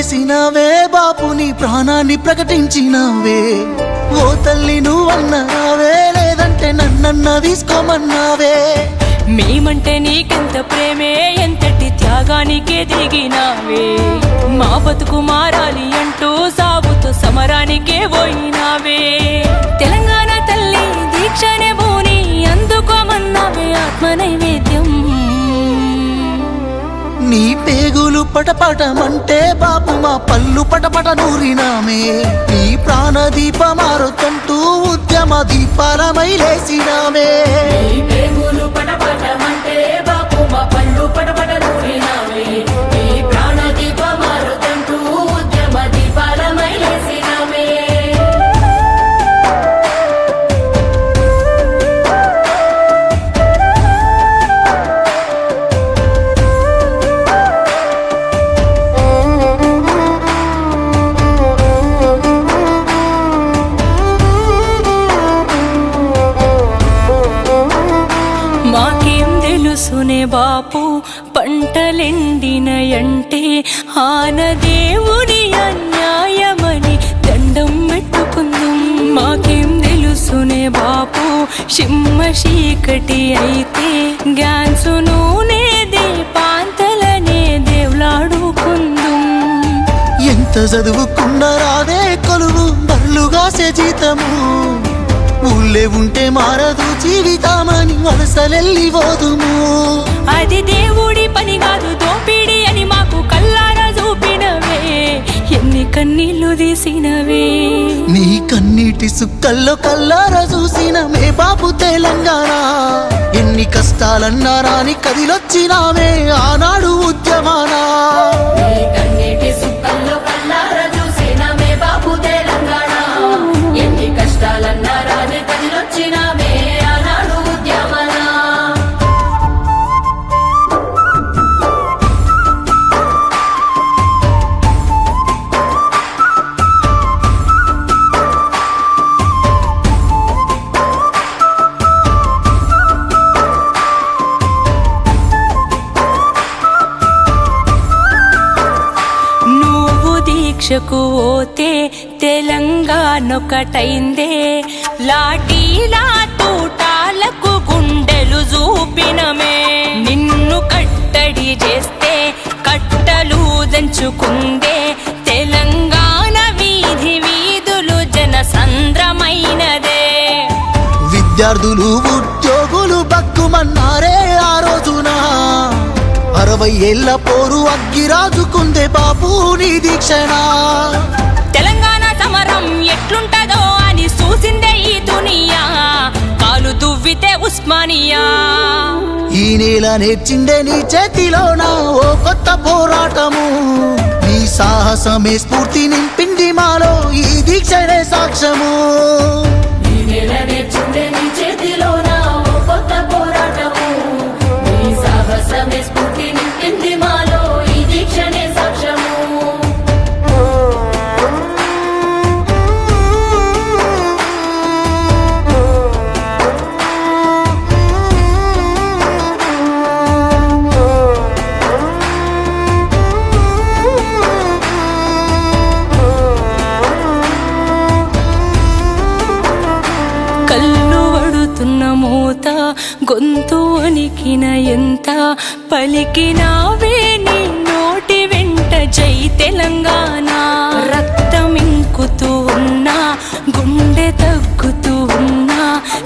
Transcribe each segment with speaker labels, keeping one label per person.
Speaker 1: పని చేసినావే బాపు నీ ప్రాణాన్ని ప్రకటించినావే. ఓ తల్లి నువ్వన్నావే లేదంటే నన్నన్న తీసుకోమన్నావే.
Speaker 2: మేమంటే నీకెంత ప్రేమే ఎంతటి త్యాగానికే దిగినావే. మా బతుకు మారాలి అంటూ సాగుతూ సమరానికే పోయినావే. తెలంగాణ తల్లి దీక్షనే భూని అందుకోమన్నావే ఆత్మ నైవేద్యం
Speaker 1: నీ పేగులు పటపటమంటే బాపు మా పళ్ళు పటపట నూరినామే. నీ ప్రాణదీప దీపమారుతంటూ ఉద్యమ దీపాలమై లేసినామే
Speaker 2: పేగులు పటపటమంటే బాపు మా తెలుసునే బాపు పంటలెండినయంటే ఆన దేవుని అన్యాయమని దండం పెట్టుకుందాం. మాకేం తెలుసునే బాపు సిమ్మ చీకటి అయితే గ్యాన్సు దీపాంతలనే దేవులాడుకుందాం.
Speaker 1: ఎంత చదువుకున్న రాదే కొలువు బర్లుగాసే జీతము. ఊళ్ళే ఉంటే మారదు జీవితామని వలసలెల్లి పోదుము.
Speaker 2: అది దేవుడి పని కాదు దోపిడి అని మాకు కల్లారా చూపినవే. ఎన్ని కన్నీళ్ళు తీసినవే.
Speaker 1: నీ కన్నీటి సుక్కల్లో కల్లార చూసిన మే బాబు తెలంగాణ. ఎన్ని కష్టాలన్నా రాని కదిలొచ్చినామే ఆనాడు
Speaker 2: దంచుకుందే తెలంగాణ వీధి వీధులు జన సంద్రమైనదే
Speaker 1: విద్యార్థులు ఉద్యోగులు బక్కుమన్నారే ఆ రోజున. అరవై ఏళ్ళ పోరు అగ్గిరాజుకుందే బాబు నీ దీక్షణ
Speaker 2: తెలంగాణ సమరం ఎట్లుంటదో అని చూసిందే ఈ దునియా. కాలు దువ్వితే ఉస్మానియా.
Speaker 1: ఈ నేల నేర్చిందే నీ చేతిలోన ఓ కొత్త పోరాటము? నీ సాహసమే స్ఫూర్తి నింపింది మాలో ఈ దీక్షనే సాక్ష్యము.
Speaker 2: ఈ నెల నేర్చుండే నీ చేతిలోన ఓ కొత్త పోరాటము? నీ సాహసమే పలికినావే నీ నోటి వెంట జై తెలంగాణ. రక్తం ఇంకుతూ ఉన్నా గుండె తగ్గుతూ ఉన్నా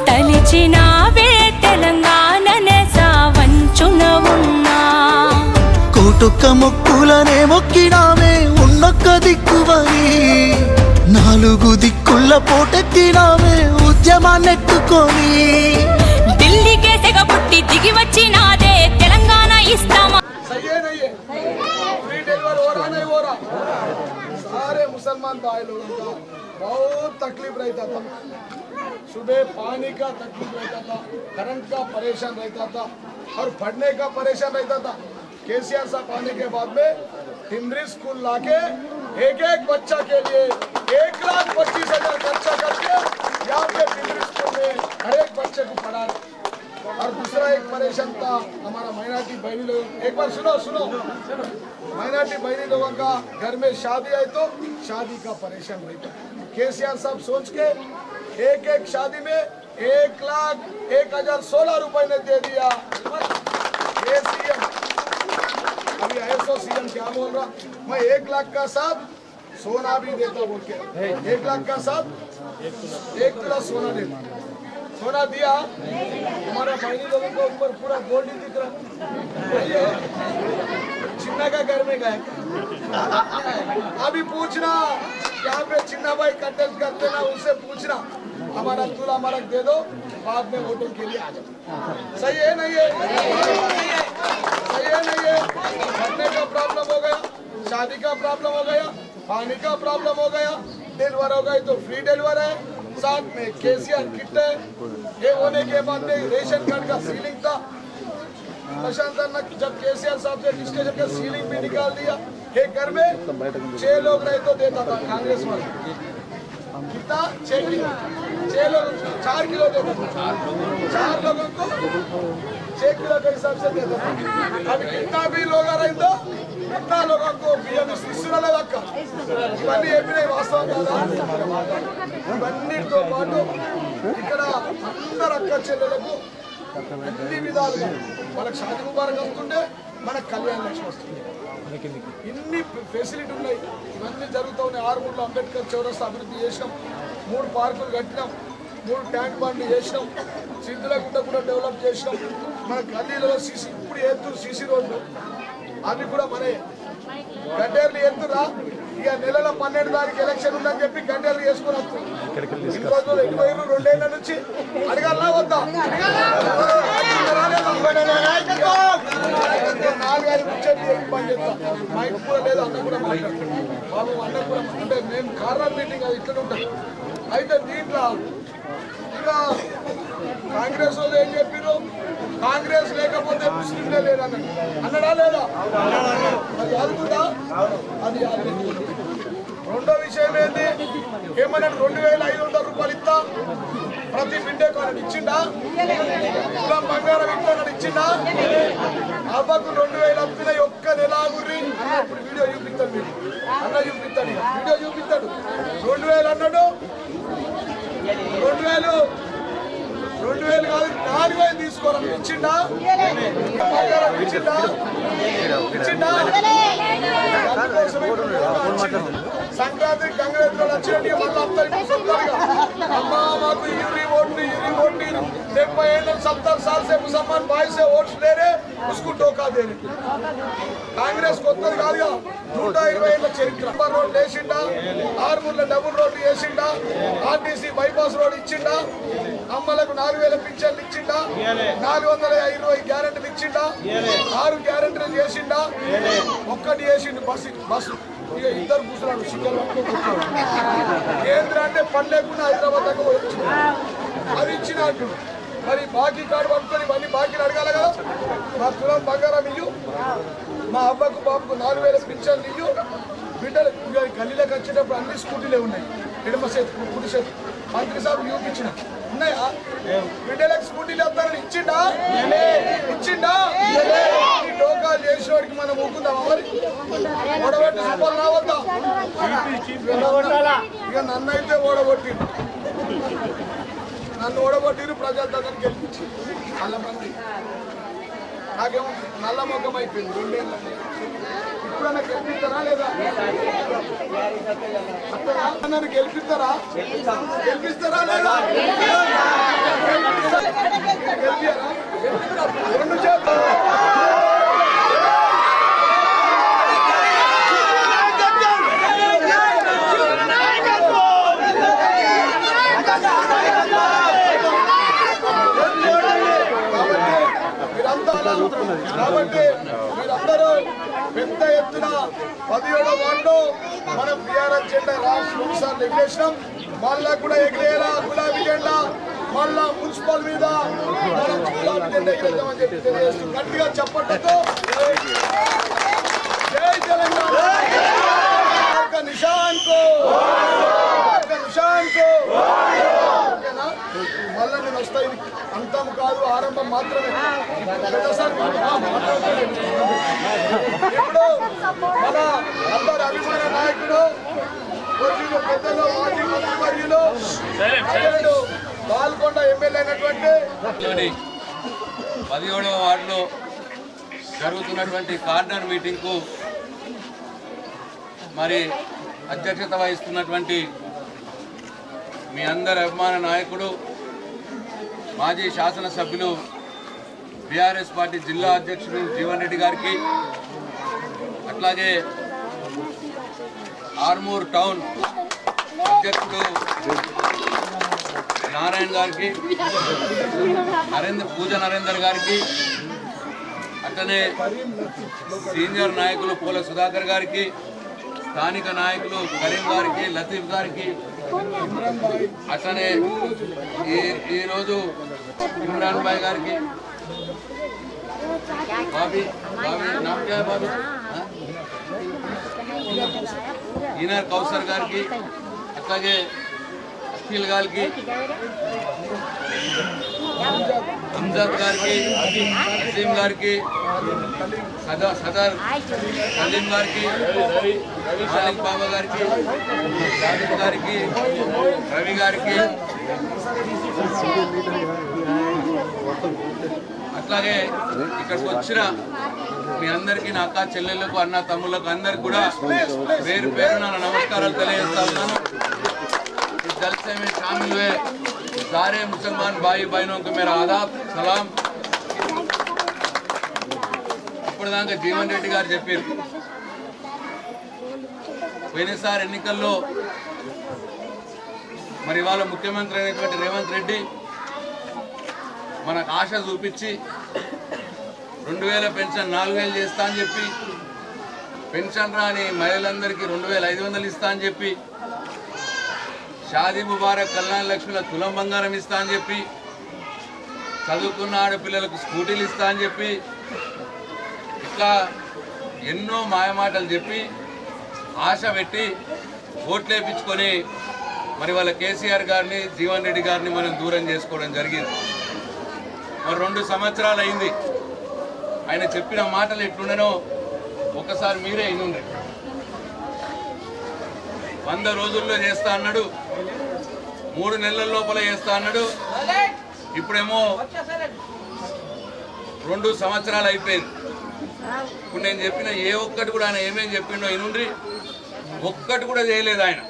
Speaker 2: తలిచినావే తెలంగాణ సావంచున ఉన్నా.
Speaker 1: కోటొక్క మొక్కులనే మొక్కినామే ఉన్నొక్క దిక్కువని. నాలుగు దిక్కుల పోటెత్తినామే ఉద్యమాన్నెత్తుకొని.
Speaker 2: ఢిల్లీకే సెగ పుట్టి దిగి వచ్చినాదే
Speaker 3: सही है, नहीं है? फ्री डिलीवर हो रहा, नहीं हो रहा? सारे मुसलमान भाई लोगों का बहुत तकलीफ़ रहता था। सुबह पानी का तकलीफ़ रहता था करंट का परेशान रहता था, और पढ़ने का परेशान रहता था। केसीआर साहब आने के बाद में हिंद्री स्कूल लाके एक एक बच्चा के लिए एक लाख पच्चीस हज़ार खर्चा करके यहाँ पे हिंद्री स्कूल में हर एक बच्चे को पढ़ा रहे और दूसरा एक परेशान था, हमारा माइनॉरिटी बहनी लोग। एक बार सुनो सुनो। माइनॉरिटी बहनी लोगों का घर में शादी है तो शादी का परेशान रहता केसीआर साहब सोच के एक एक शादी में एक लाख एक हज़ार सोलह रुपए ने दे दिया। अभी ऐसो सीएम क्या बोल रहा? मैं एक लाख का साथ सोना भी देता बोल के। एक लाख का साथ एक तुला सोना देता। सोना दिया। हमारा बहनी लोगों को ऊपर पूरा गोल्ड ही दिख रहा चिन्ना का घर में गए। अभी पूछना, यहाँ पे चिन्ना भाई कंटेस्ट करते ना, उनसे पूछना। हमारा तुला मरक दे दो, बाद में वोटों के लिए आ जाओ। सही है, नहीं है? सही है, नहीं है? भरने का प्रॉब्लम हो गया, शादी का प्रॉब्लम हो गया, पानी का प्रॉब्लम हो गया डिलीवर हो गई तो फ्री डिलीवर है। साथ में केसीआर किट है। ये होने के बाद में रेशन कार्ड का सीलिंग था। प्रशांत ने जब केसीआर साहब से डिस्कशन का सीलिंग भी निकाल दिया, ये घर में छह लोग रहे तो देता था कांग्रेस वाले। कितना? छह किलो। छह लोग, चार किलो देता था। चार लोगों को छह किलो के हिसाब से देता था। अभी कितना भी लोग आ रहे तो పట్టాలు రంగు బియ్యం ఇస్తున్నదక్క ఇవన్నీ ఏమినాయి వాస్తవం కాదా ఇవన్నిటితో పాటు ఇక్కడ అందరు అక్క చెల్లెలకు అన్ని విధాలుగా మనకు శాంతి ముబారక్ వస్తుంటే మనకు కళ్యాణ లక్ష్మి వస్తుంది ఇన్ని ఫెసిలిటీ ఉన్నాయి. ఇవన్నీ జరుగుతూ ఉన్నాయి ఆరుమూరులో అంబేద్కర్ చౌరస్తా అభివృద్ధి చేసినాం. మూడు పార్కులు కట్టినాం. మూడు ట్యాంక్ బండ్లు చేసినాం. సిద్ధుల గుడ్డ కూడా డెవలప్ చేసినాం. మన గల్లీలలో సీసీ ఇప్పుడు ఎత్తు సీసీ రోడ్డు. అవి కూడా మనే గడ్డేర్లు ఎత్తురా? ఇక నెలల పన్నెండు తారీఖు ఎలక్షన్ ఉందని చెప్పి గడ్డేర్లు వేసుకుని వస్తుంది పోయిన రెండేళ్ళ నుంచి. అడగాలా వద్దా? నాలుగైదు ముచ్చట్లు ఏం పని చేస్తా? మైక్ కూడా లేదు అన్న కూడా బాబు అన్న కూడా అంటే మేము కార్నర్ మీటింగ్ అది ఇట్లా ఉంటుంది అయితే దీంట్లో ఇక కాంగ్రెస్ వాళ్ళు ఏం చెప్పారు కాంగ్రెస్ లేకపోతే ముస్లింలే లేరన్నాడు అన్నడా లేదా? అది అనుకుందా అది రెండో విషయం ఏంటి ఏమన్నాడు రెండు వేల ఐదు వందల రూపాయలు ఇస్తా? ప్రతి బిడ్డే కొనడు ఇచ్చిండా? తులం బంగారం ఇస్తానని ఇచ్చిండా? అబ్బాకు రెండు వేలు అప్పిన ఒక్క నెల గుర్రి ఇప్పుడు వీడియో చూపిస్తాడు మీరు అన్న చూపిస్తాడు. వీడియో చూపిస్తాడు. రెండు వేలు అన్నాడు. రెండు వేలు. రెండు వేలు కాదు నాలుగు వేలు తీసుకోవాలి ఇచ్చిండా? బంగారం ఇచ్చిండా? ఇచ్చిండా? సంక్రాంతి గంగరేత్రులు వచ్చినట్టు మళ్ళీ అందరి అమ్మా మాకు ఇరి ఓట్లు ఇరి ఓట్లు డెబ్బై ఏళ్ళ సత్తర్ సాల్ సే ముసల్మాన్ బాయ్ ఓట్స్ లేరే ఉస్కు టోకా దేరే కాంగ్రెస్ కొత్తది కాదుగా నూట ఇరవై ఏళ్ళ చరిత్ర నంబర్ రోడ్లు వేసిండా ఆరుమూర్ల double road వేసిండా R T C bypass road ఇచ్చిండా అమ్మలకు నాలుగు వేల పింఛన్లు ఇచ్చిండా నాలుగు వందల ఇరవై గ్యారెంటీలు ఇచ్చిండా ఆరు గ్యారెంటీలు చేసిండా ఒక్కటి చేసిండు బస్సు బస్సు. ఇక ఇద్దరు కూర్చున్నాడు సిగ్గలు కేంద్ర అంటే పని లేకుండా హైదరాబాద్ దాకా పోయి అది ఇచ్చినట్టు మరి బాకీ కార్డు పట్టుకొని ఇవన్నీ బాకీలు అడగాలి కదా? మా తులం బంగారం ఇయ్యు. మా అబ్బకు బాబుకు నాలుగు వేల పింఛన్లు ఇయ్యు. బిడ్డలు గల్లీలోకి వచ్చేటప్పుడు అన్ని స్కూటీలే ఉన్నాయి. ఎడమ చేతి కుడి చేతి. మంత్రి సాబ్ చూపించిన ఉన్నాయా? బిడ్డలకు స్కూటీలు వస్తారని ఇచ్చిండా? ఇచ్చిండా? ఈ టోకాలు చేసేవాడికి మనం ఊకుందామా మరి? ఓడబెట్టి సూపర్ రావద్దా? ఇక నన్ను అయితే ఓడగొట్టి నన్ను ఓడగొట్టిరు ప్రజల దగ్గర గెలిపించి నల్ల మంది. నాకేమో నల్ల మొగ్గం అయిపోయింది రెండేళ్ళ. ఇప్పుడన్నా గెలిపిస్తారా లేదా? నన్ను గెలిపిస్తారా? గెలిపిస్తారా లేదా? గెలిపిస్తారా? రెండు చేతులు. కాబట్టి మీరందరూ పెద్ద ఎత్తున పదిహేడో వార్డు మనం బీఆర్ఎస్ జెండా రాష్ట్ర ఒకసారి నిర్దేశం మళ్ళా కూడా ఎగిరేలా గులాబీ జెండా మళ్ళా మున్సిపల్ మీద మనం గులాబీ జెండా ఎగిరేద్దామని చెప్పి తెలియజేస్తూ గట్టిగా చప్పట్లతో
Speaker 4: ఎమ్మెల్యేనటువంటి పదిహేడవ వార్డులో జరుగుతున్నటువంటి కార్నర్ మీటింగ్కు మరి అధ్యక్షత వహిస్తున్నటువంటి మీ అందరి అభిమాన నాయకుడు మాజీ శాసనసభ్యులు బీఆర్ఎస్ పార్టీ జిల్లా అధ్యక్షుడు జీవన్ రెడ్డి గారికి అట్లాగే ఆర్మూర్ టౌన్ అధ్యక్షుడు నారాయణ గారికి నరేంద్ర పూజ నరేందర్ గారికి అట్లనే సీనియర్ నాయకులు పూల సుధాకర్ గారికి స్థానిక నాయకులు కరీం గారికి లతీఫ్ గారికి అట్లనే ఈ ఈరోజు ఇమ్రాన్ భాయ్ గారికి. బాబీ బాబీ బాబీ. ఈనర్ కౌసర్ గారికి అట్లాగే అఖిల్ గారికి అంజాద్ గారికి అసీం గారికి సదర్ సదర్ సలీం గారికి మాలిక్ బాబా గారికి సాదిక్ గారికి రవి గారికి. అట్లాగే ఇక్కడికి వచ్చిన మీ అందరికీ నా అక్క చెల్లెళ్ళకు అన్న తమ్ముళ్ళకు అందరికి కూడా పేరు పేరు నా నమస్కారాలు తెలియజేస్తా ఉన్నాను. जलसे में शामिल हुए सारे मुसलमान भाई बहनों को मेरा आदाब सलाम ఇప్పుడు దాకా జీవన్ రెడ్డి గారు చెప్పారు పోయినసారి ఎన్నికల్లో మరి ఇవాళ ముఖ్యమంత్రి అయినటువంటి రేవంత్ రెడ్డి మనకు ఆశ చూపించి రెండు వేల పెన్షన్ నాలుగు వేలు చేస్తా అని చెప్పి పెన్షన్ రాని మహిళలందరికీ రెండు వేల ఐదు వందలు ఇస్తా అని చెప్పి షాదీ ముబారక్ కళ్యాణ లక్ష్మిల తులం బంగారం ఇస్తా అని చెప్పి చదువుకున్న ఆడపిల్లలకు స్కూటీలు ఇస్తా అని చెప్పి ఇట్లా ఎన్నో మాయమాటలు చెప్పి ఆశ పెట్టి ఓట్లేపించుకొని మరి వాళ్ళ కేసీఆర్ గారిని జీవన్ రెడ్డి గారిని మనం దూరం చేసుకోవడం జరిగింది. మరి రెండు సంవత్సరాలు అయింది. ఆయన చెప్పిన మాటలు ఎట్లుండనో ఒకసారి మీరే ఇనుండ్రి వంద రోజుల్లో చేస్తా అన్నాడు. మూడు నెలల లోపల వేస్తా అన్నాడు. ఇప్పుడేమో రెండు సంవత్సరాలు అయిపోయింది. ఇప్పుడు నేను చెప్పిన ఏ ఒక్కటి కూడా ఆయన ఏమేం చెప్పిండో ఇనుండ్రి ఒక్కటి కూడా చేయలేదు ఆయన.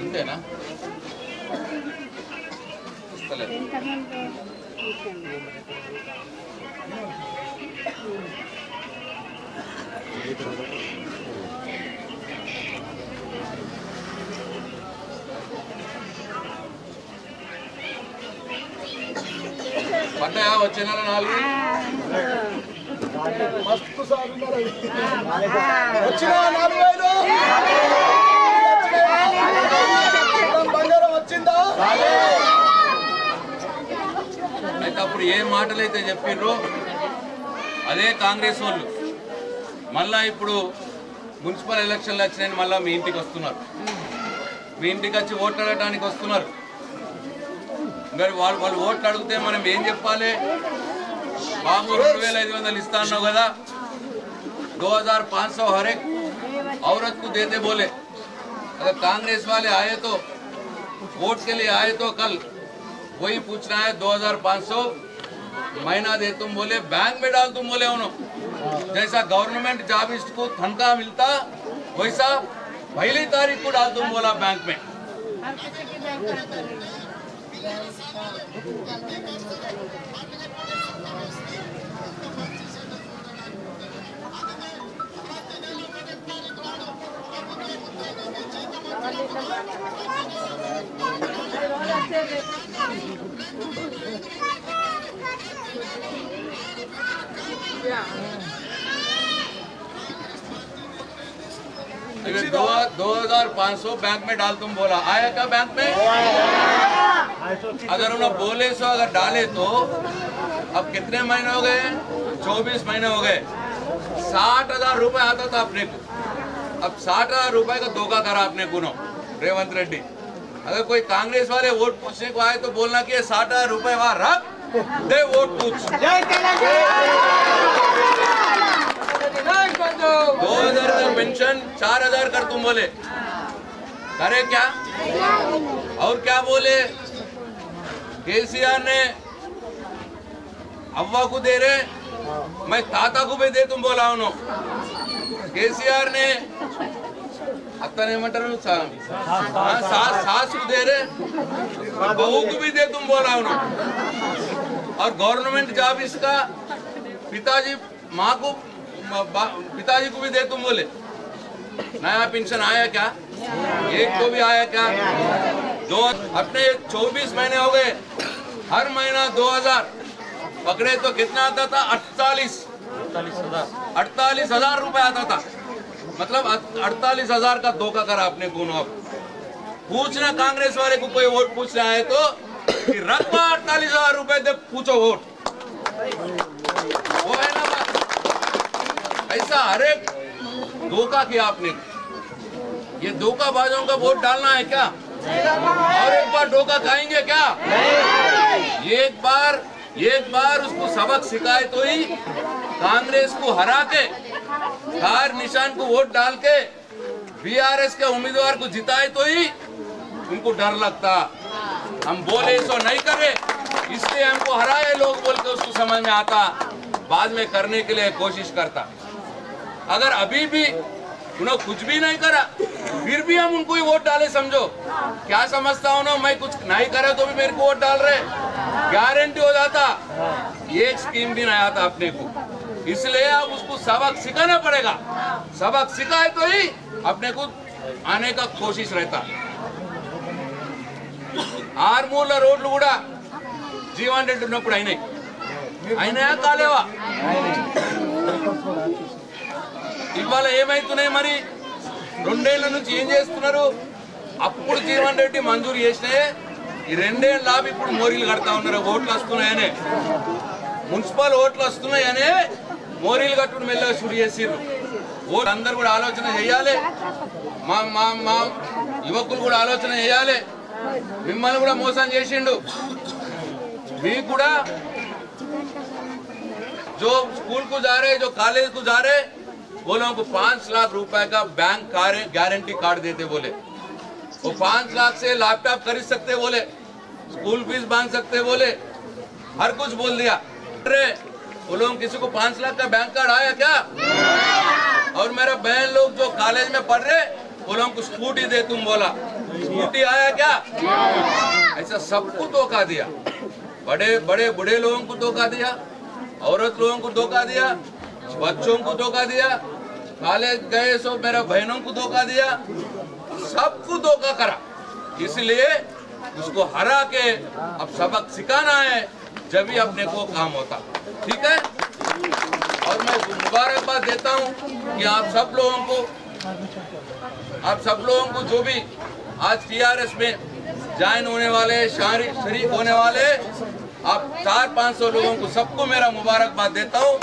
Speaker 4: ఇంతేనా? ఇస్తలేదు పడ్డాయా వచ్చే నెల నాలుగు.
Speaker 3: మస్తు సార్ ఉన్నారు అది. వచ్చినా నాలుగు వేలు తులం బంగారం వచ్చిందా?
Speaker 4: అయితే అప్పుడు ఏ మాటలు అయితే చెప్పిర్రో అదే కాంగ్రెస్ వాళ్ళు. మళ్ళా ఇప్పుడు మున్సిపల్ ఎలక్షన్లు వచ్చినాయని మళ్ళీ మీ ఇంటికి వస్తున్నారు మీ ఇంటికి వచ్చి ఓట్లు అడగడానికి వస్తున్నారు మరి వాళ్ళు వాళ్ళు ఓట్లు అడిగితే మనం ఏం చెప్పాలి బాబు రెండు వేల ఐదు వందలు ఇస్తా అన్నావు కదా दो हजार पाँच सौ हर एक औरत को देते बोले अगर कांग्रेस वाले आए तो वोट के लिए आए तो कल वही पूछना है 2500 महीना दे तुम बोले बैंक में डाल तुम बोले उन्होंने जैसा गवर्नमेंट जॉबिस्ट को तनख्वाह मिलता, वैसा पहली तारीख को डाल तुम बोला बैंक में। दो दो हज़ार पाँच सौ बैंक में डाल तुम बोला। आया क्या बैंक में? अगर उन्होंने बोले सो, अगर डाले तो अब कितने महीने हो गए? चौबीस महीने हो गए। साठ हज़ार रुपए आता था अपने को। अब साठ हज़ार रुपए का धोखा करा अपने उन्होंने। रेवंत रेड्डी। अगर कोई कांग्रेस वाले वोट पूछने को आए तो बोलना कि साठ हज़ार रुपए वहाँ रख। दे वोट पूछ दो हज़ार का पेंशन चार हज़ार कर तुम बोले। करे क्या? और क्या बोले? केसीआर ने अव्वा को दे रहे मैं ताता को भी दे तुम बोला उन्होंने केसीआर ने అత్తనేమంటారు సా- ఆ, సా- సాసు దే రే बहू को भी दे तुम बोला उन्होंने और गवर्नमेंट जॉब इसका पिताजी माँ को म- बा- पिताजी को भी दे तुम बोले नया पेंशन आया क्या एक को भी आया क्या दो अपने 24 महीने हो गए हर महीना 2000 पकड़े तो कितना आता था अड़तालीस अड़तालीस हजार रुपए आता था मतलब अड़तालीस हज़ार का धोखा करा आपने अब। पूछना कांग्रेस वाले को कोई वोट पूछना है तो कि रकबा अड़तालीस हज़ार रुपए दे पूछो वोट। वो है ना बात। ऐसा हर एक धोखा किया आपने। ये धोखाबाजों का वोट डालना है क्या? और एक बार धोखा खाएँगे क्या? एक बार एक बार उसको सबक सिखाए तो ही कांग्रेस को हरा के कार निशान को वोट डाल के बीआरएस के उम्मीदवार को जिताए तो ही उनको डर लगता। हम बोले सो नहीं करे। इसलिए हमको हराए लोग बोल के उसको समझ में आता। बाद में करने के लिए कोशिश करता। अगर अभी भी उन्होंने कुछ भी नहीं करा, फिर भी हम उनको ही वोट डाले, समझो। क्या समझता हूँ ना, मैं कुछ नहीं करे तो भी मेरे को वोट डाल रहे। गारंटी हो जाता। एक स्कीम भी नहीं आता अपने को। इसलिए अब उसको सबक सिखाना पड़ेगा सबक सिखाए तो ही अपने को आने का कोशिश रहता ఆర్మూర్ల రోడ్లు కూడా జీవన్ రెడ్డి ఉన్నప్పుడు అయినాయి అయినాయా కాలేవా ఇవాళ ఏమైతున్నాయి మరి రెండేళ్ల నుంచి ఏం చేస్తున్నారు అప్పుడు జీవన్ రెడ్డి మంజూరు చేసినాయే ఈ రెండేళ్ళ లాభ ఇప్పుడు మోరీలు కడతా ఉన్నారు ఓట్లు వస్తున్నాయనే మున్సిపల్ ఓట్లు వస్తున్నాయనే మోరీలు కట్టుకుని మెల్లగా షురు చేసిర్రు ఓట్లు అందరు కూడా ఆలోచన చేయాలి మా మా మా యువకులు కూడా ఆలోచన చేయాలి మిమ్మల్ని కూడా మోసం చేసిండు మీకు కూడా जो स्कूल को जा रहे जो कॉलेज को जा रहे वो लोगों को पांच लाख रुपए का बैंक गारंटी कार्ड देते बोले वो पांच लाख से लैपटॉप खरीद सकते बोले स्कूल फीस बांध सकते बोले हर कुछ बोल दिया वो लोग किसी को पाँच लाख का बैंक कार्ड आया क्या? और मेरा बहन लोग जो कॉलेज में पढ़ रहे वो लोगों को स्कूटी दे, तुम बोला। स्कूटी आया क्या? ऐसा सबको धोखा दिया। बड़े बड़े, बूढ़े लोगों को धोखा दिया, औरत लोगों को धोखा दिया, बच्चों को धोखा दिया कॉलेज गए सो मेरा बहनों को धोखा दिया सबको धोखा करा। इसलिए उसको हरा के अब सबक सिखाना है। जब ही अपने को काम होता। ठीक है? और मैं मुबारकबाद देता हूँ कि आप सब लोगों को, आप सब लोगों को जो भी आज टीआरएस में ज्वाइन होने वाले, शारी- शरीक होने वाले, आप चार पाँच सौ लोगों को सबको मेरा मुबारकबाद देता हूँ।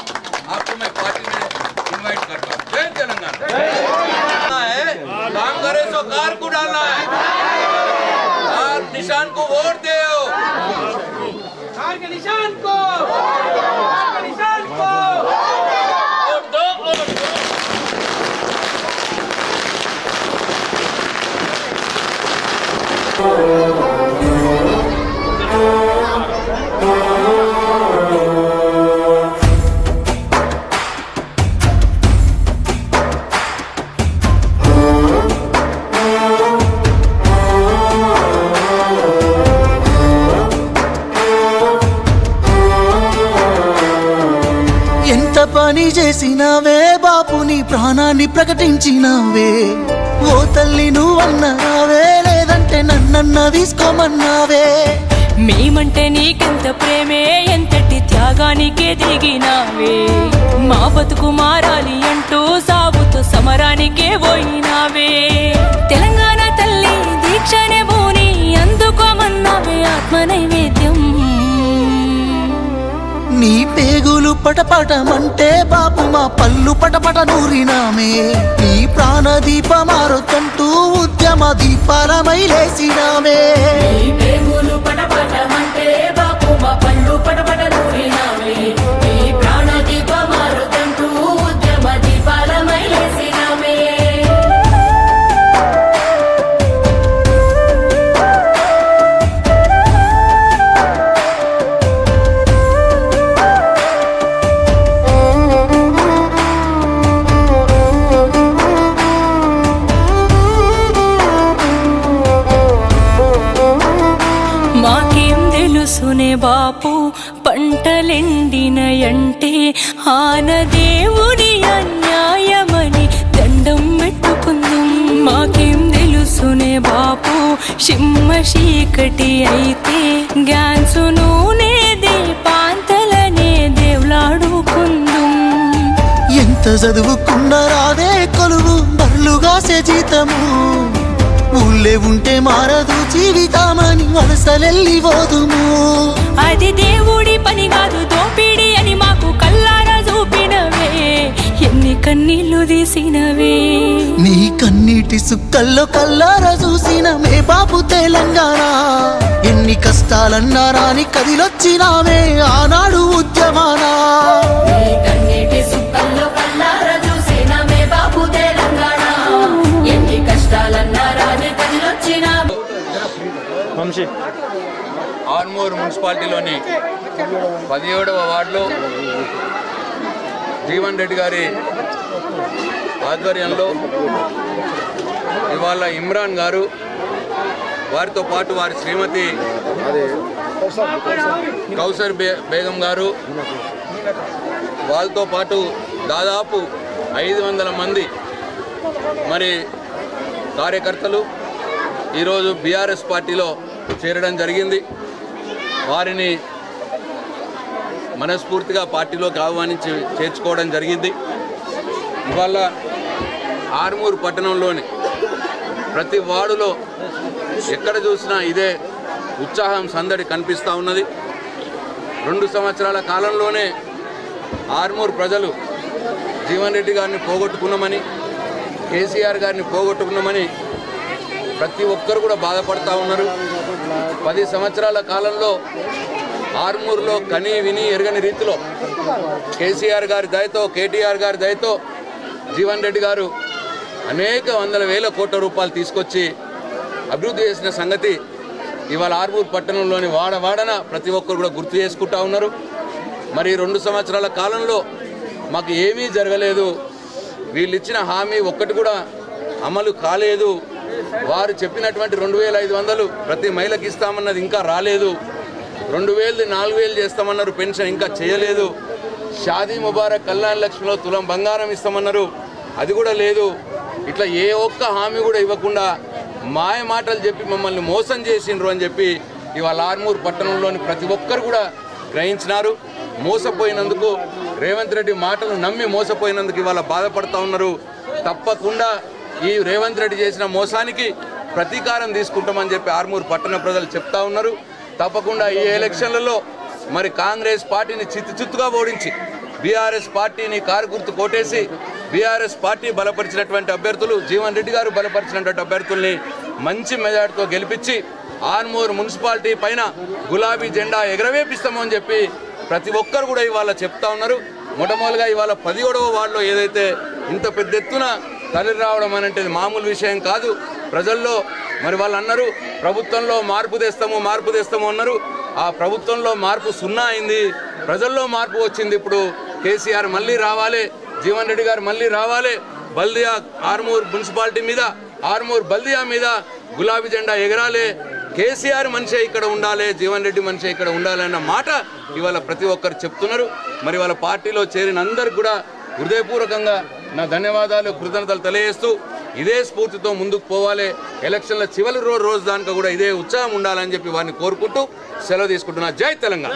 Speaker 4: आपको मैं पार्टी में इनवाइट करता हूँ। जय तेलंगाना। है, काम करे सो कार को डालना है। निशान को वोट दे Arcalisanco! Arcalisanco! Ordo, ordo!
Speaker 1: Oh. పని చేసినావే బాపు నీ ప్రాణాన్ని ప్రకటించినావే. ఓ తల్లి నువ్వన్నావే లేదంటే నన్నన్న తీసుకోమన్నావే.
Speaker 5: మేమంటే నీకెంత ప్రేమే ఎంతటి త్యాగానికే దిగినావే మా బతుకు మారాలి అంటూ సాగుతూ సమరానికే పోయినావే. తెలంగాణ తల్లి దీక్షనే బోని అందుకోమన్నావే ఆత్మ నైవేద్యం
Speaker 1: నీ పేగులు పటపటమంటే బాపు మా పళ్ళు పటపట నూరినామే. నీ ప్రాణ దీపమారుతంటూ ఉద్యమ దీపాలమై లేసినామే
Speaker 2: పేగులు
Speaker 5: పటపటమ పంటలెండినయంటే ఆన దేవుని అన్యాయమని దండం పెట్టుకుందాం. మాకేం తెలుసునే బాపు సిమ్మ చీకటి అయితే గ్యాన్సు నూనె దీపాంతలనే దేవులాడుకుందాం.
Speaker 1: ఎంత చదువుకున్న రాదే కొలువు బర్లుగాసే జీతము. ఊళ్ళే ఉంటే మారదు జీవితామని వలసలెల్లి పోదుము.
Speaker 5: అది దేవుడి పని కాదు కన్నీళ్ళు తీసినవే.
Speaker 1: నీ కన్నీటి సుక్కల్లో కల్లారా చూసిన మే బాబు తెలంగాణ. ఎన్ని కష్టాలన్నారా అని కదిలొచ్చినామే ఆనాడు ఉద్యమానా.
Speaker 2: కదిలొచ్చినా
Speaker 4: ఆర్మూర్ మున్సిపాలిటీలోని పదిహేడవ వార్డులో జీవన్ రెడ్డి గారి ఆధ్వర్యంలో ఇవాళ ఇమ్రాన్ గారు వారితో పాటు వారి శ్రీమతి కౌసర్ బే బేగం గారు వాళ్ళతో పాటు దాదాపు ఐదు వందల మంది మరి కార్యకర్తలు ఈరోజు బీఆర్ఎస్ పార్టీలో చేరడం జరిగింది. వారిని మనస్ఫూర్తిగా పార్టీలోకి ఆహ్వానించి చేర్చుకోవడం జరిగింది. ఇవాళ ఆర్మూరు పట్టణంలోని ప్రతి వార్డులో ఎక్కడ చూసినా ఇదే ఉత్సాహం సందడి కనిపిస్తూ ఉన్నది. రెండు సంవత్సరాల కాలంలోనే ఆర్మూర్ ప్రజలు జీవన్ రెడ్డి గారిని పోగొట్టుకున్నామని కేసీఆర్ గారిని పోగొట్టుకున్నామని ప్రతి ఒక్కరు కూడా బాధపడతా ఉన్నారు. పది సంవత్సరాల కాలంలో ఆర్మూర్లో కని విని ఎరగని రీతిలో కేసీఆర్ గారి దయతో కేటీఆర్ గారి దయతో జీవన్ రెడ్డి గారు అనేక వందల వేల కోట్ల రూపాయలు తీసుకొచ్చి అభివృద్ధి చేసిన సంగతి ఇవాళ ఆర్మూర్ పట్టణంలోని వాడవాడన ప్రతి ఒక్కరు కూడా గుర్తు చేసుకుంటా ఉన్నారు. మరి రెండు సంవత్సరాల కాలంలో మాకు ఏమీ జరగలేదు. వీళ్ళు ఇచ్చిన హామీ ఒక్కటి కూడా అమలు కాలేదు. వారు చెప్పినటువంటి రెండు వేల ఐదు వందలు ప్రతి మహిళకి ఇస్తామన్నది ఇంకా రాలేదు. రెండు వేలది నాలుగు వేలు చేస్తామన్నారు పెన్షన్ ఇంకా చేయలేదు. షాదీ ముబారక్ కళ్యాణ్ లక్ష్మిలో తులం బంగారం ఇస్తామన్నారు. అది కూడా లేదు. ఇట్లా ఏ ఒక్క హామీ కూడా ఇవ్వకుండా మాయ మాటలు చెప్పి మమ్మల్ని మోసం చేసిండ్రు అని చెప్పి ఇవాళ ఆర్మూర్ పట్టణంలోని ప్రతి ఒక్కరు కూడా గ్రహించినారు. మోసపోయినందుకు రేవంత్ రెడ్డి మాటలు నమ్మి మోసపోయినందుకు ఇవాళ బాధపడతా ఉన్నారు. తప్పకుండా ఈ రేవంత్ రెడ్డి చేసిన మోసానికి ప్రతీకారం తీసుకుంటామని చెప్పి ఆర్మూర్ పట్టణ ప్రజలు చెప్తా ఉన్నారు. తప్పకుండా ఈ ఎలక్షన్లలో మరి కాంగ్రెస్ పార్టీని చిత్తు చిత్తుగా ఓడించి బీఆర్ఎస్ పార్టీని కారు గుర్తు కొట్టేసి బీఆర్ఎస్ పార్టీ బలపరిచినటువంటి అభ్యర్థులు జీవన్ రెడ్డి గారు బలపరిచినటువంటి అభ్యర్థుల్ని మంచి మెజార్టీతో గెలిపించి ఆర్మూర్ మున్సిపాలిటీ పైన గులాబీ జెండా ఎగరవేపిస్తామని చెప్పి ప్రతి ఒక్కరు కూడా ఇవాళ చెప్తా ఉన్నారు. మొట్టమొదటిగా ఇవాళ పదిహేడవ వార్డులో ఏదైతే ఇంత పెద్ద ఎత్తున తరలి రావడం అనేది మామూలు విషయం కాదు. ప్రజల్లో మరి వాళ్ళు అన్నారు ప్రభుత్వంలో మార్పు తెస్తాము మార్పు తెస్తాము అన్నారు. ఆ ప్రభుత్వంలో మార్పు సున్నా అయింది. ప్రజల్లో మార్పు వచ్చింది ఇప్పుడు కేసీఆర్ మళ్ళీ రావాలి జీవన్ రెడ్డి గారు మళ్ళీ రావాలి. బల్దియా ఆర్మూర్ మున్సిపాలిటీ మీద ఆర్మూర్ బల్దియా మీద గులాబీ జెండా ఎగరాలి. కేసీఆర్ మనిషే ఇక్కడ ఉండాలి జీవన్ రెడ్డి మనిషే ఇక్కడ ఉండాలి అన్న మాట ఇవాళ ప్రతి ఒక్కరు చెప్తున్నారు. మరి వాళ్ళ పార్టీలో చేరిన అందరికి కూడా హృదయపూర్వకంగా నా ధన్యవాదాలు కృతజ్ఞతలు తెలియజేస్తూ ఇదే స్ఫూర్తితో ముందుకు పోవాలి. ఎలక్షన్ల చివరి రోజు రోజు దానికి కూడా ఇదే ఉత్సాహం ఉండాలని చెప్పి వారిని కోరుకుంటూ సెలవు తీసుకుంటున్నా. జై తెలంగాణ!